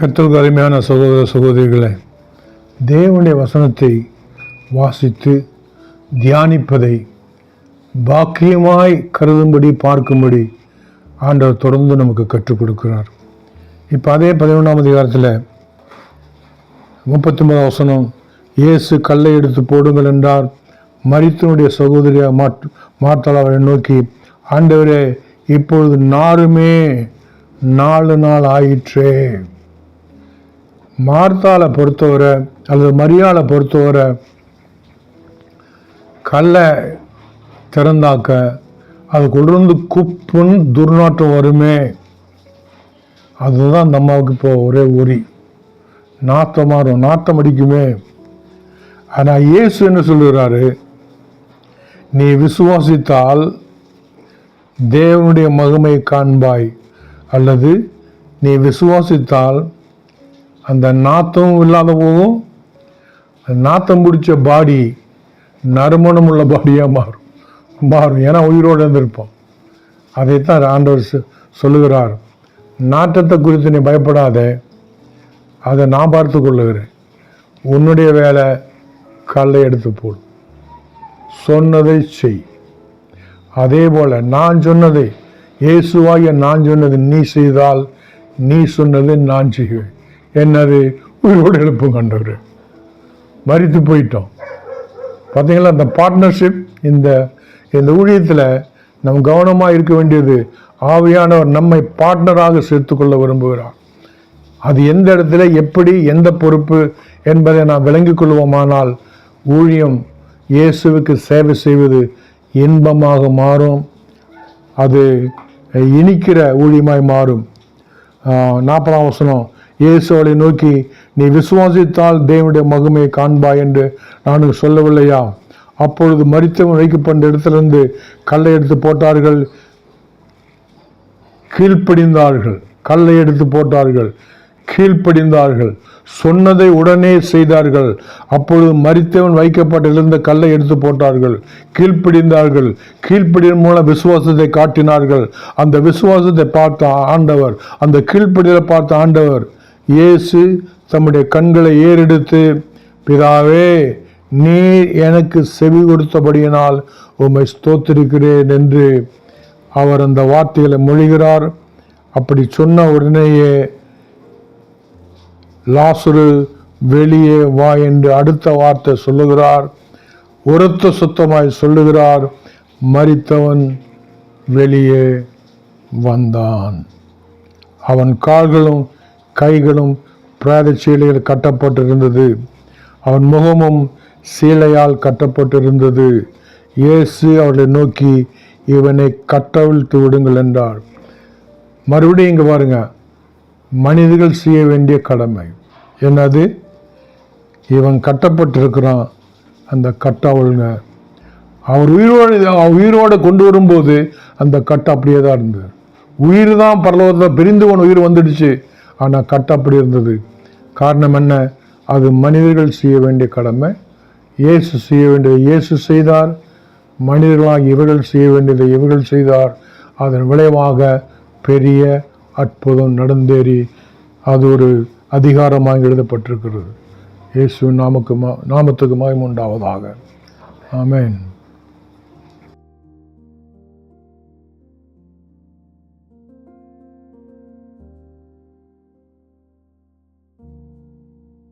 கர்த்தருக்கு அருமையான சகோதர சகோதரிகளை தேவனுடைய வசனத்தை வாசித்து தியானிப்பதை பாக்கியமாய் கருதும்படி பார்க்கும்படி ஆண்டவர் தொடர்ந்து நமக்கு கற்றுக் கொடுக்கிறார். இப்போ அதே பதினொன்றாம் அதிகாரத்தில் முப்பத்தி ஒன்பது வசனம் இயேசு கல்லை எடுத்து போடுங்கள் என்றார். மரித்தனுடைய சகோதரியாக மாட் மார்த்தாள் அவரை நோக்கி ஆண்டவரே இப்பொழுது நாருமே நாலு நாள் ஆயிற்றே. மார்த்தாலை பொறுத்தவரை அல்லது மரியாளை பொறுத்தவரை கல்லை திறந்தாக்க அது கொண்டு குப்புன்னு துர்நாற்றம் வருமே அதுதான் அந்த அம்மாவுக்கு இப்போ ஒரே உரி. நாத்தம் மாறும் நாத்தம் அடிக்குமே. ஆனால் இயேசு என்ன சொல்லுகிறாரு? நீ விசுவாசித்தால் தேவனுடைய மகிமை காண்பாய். அல்லது நீ விசுவாசித்தால் அந்த நாத்தம் இல்லாத போதும் அந்த நாத்தம் பிடிச்ச பாடி நறுமணம் உள்ள பாடியாக மாறும். மாறும். ஏன்னா உயிரோடு இருந்திருப்போம். அதைத்தான் ஆண்டவர் சொ- சொல்லுகிறார். நாட்டத்தை குறித்து நீ பயப்படாதே. அதை நான் பார்த்து கொள்ளுகிறேன். உன்னுடைய வேலை கல்லை எடுத்து போடு. சொன்னதை செய். அதே போல் நான் சொன்னதை இயேசுவாகிய நான் சொன்னது நீ செய்தால் நீ சொன்னதை நான் செய்வேன். என்னது? உயிரோடு எழுப்பும் கண்டவர். மறித்து போயிட்டோம். பார்த்தீங்களா இந்த பார்ட்னர்ஷிப் இந்த இந்த ஊழியத்தில் நம் கவனமாக இருக்க வேண்டியது ஆவியானவர் நம்மை பார்ட்னராக சேர்த்துக்கொள்ள விரும்புகிறார். அது எந்த இடத்துல எப்படி எந்த பொறுப்பு என்பதை நாம் விளங்கிக் கொள்வோமானால் ஊழியம் இயேசுவுக்கு சேவை செய்வது இன்பமாக மாறும். அது இனிக்கிற ஊழியமாய் மாறும். நாற்பதாம் வசனம் இயேசு அவளை நோக்கி நீ விசுவாசித்தால் தேவனுடைய மகிமையை காண்பாய் என்று நான் சொல்லவில்லையா? அப்பொழுது மரித்தவன் வைக்கப்பட்ட இடத்திலிருந்து கல்லை எடுத்து போட்டார்கள். கீழ்ப்படிந்தார்கள். கல்லை எடுத்து போட்டார்கள். கீழ்ப்படிந்தார்கள். சொன்னதை உடனே செய்தார்கள். அப்பொழுது மறித்தவன் வைக்கப்பட்டிருந்த கல்லை எடுத்து போட்டார்கள். கீழ்ப்பிடிந்தார்கள். கீழ்ப்படியின் மூலம் விசுவாசத்தை காட்டினார்கள். அந்த விசுவாசத்தை பார்த்த ஆண்டவர் அந்த கீழ்ப்பிடியில் பார்த்த ஆண்டவர் இயேசு தம்முடைய கண்களை ஏறெடுத்து பிதாவே நீர் எனக்கு செவி கொடுத்தபடியினால் உம்மை ஸ்தோத்திருக்கிறேன் என்று அவர் அந்த வார்த்தைகளை மொழிகிறார். அப்படி சொன்ன உடனேயே லாசுரு வெளியே வா என்று அடுத்த வார்த்தை சொல்லுகிறார். உரத்த சுத்தமாய் சொல்லுகிறார். மறித்தவன் வெளியே வந்தான். அவன் கால்களும் கைகளும் பிரேத சீலையில் கட்டப்பட்டிருந்தது. அவன் முகமும் சீலையால் கட்டப்பட்டிருந்தது. இயேசு அவர்களை நோக்கி இவனை கட்டவிழ்த்து விடுங்கள் என்றார். மறுபடியும் இங்கே பாருங்க மனிதர்கள் செய்ய வேண்டிய கடமை. என்னது? இவன் கட்டப்பட்டிருக்கிறான் அந்த கட்டவளுங்க அவர் உயிரோடு அவர் உயிரோடு கொண்டு வரும்போது அந்த கட்டு அப்படியே தான் இருந்தது. உயிர் தான் பரலோகத்தில் பிரிந்தவன் உயிர் வந்துடுச்சு. ஆனால் கட்டு அப்படி இருந்தது. காரணம் என்ன? அது மனிதர்கள் செய்ய வேண்டிய கடமை. இயேசு செய்ய வேண்டியதை இயேசு செய்தார். மனிதர்களாக இவர்கள் செய்ய வேண்டியதை இவர்கள் செய்தார். அதன் விளைவாக பெரிய அற்புதம் நடந்தேறி அது ஒரு அதிகாரமாக எழுதப்பட்டிருக்கிறது. இயேசு நாமக்கு நாமத்துக்கு மகிமை உண்டாவதாக. ஆமேன்.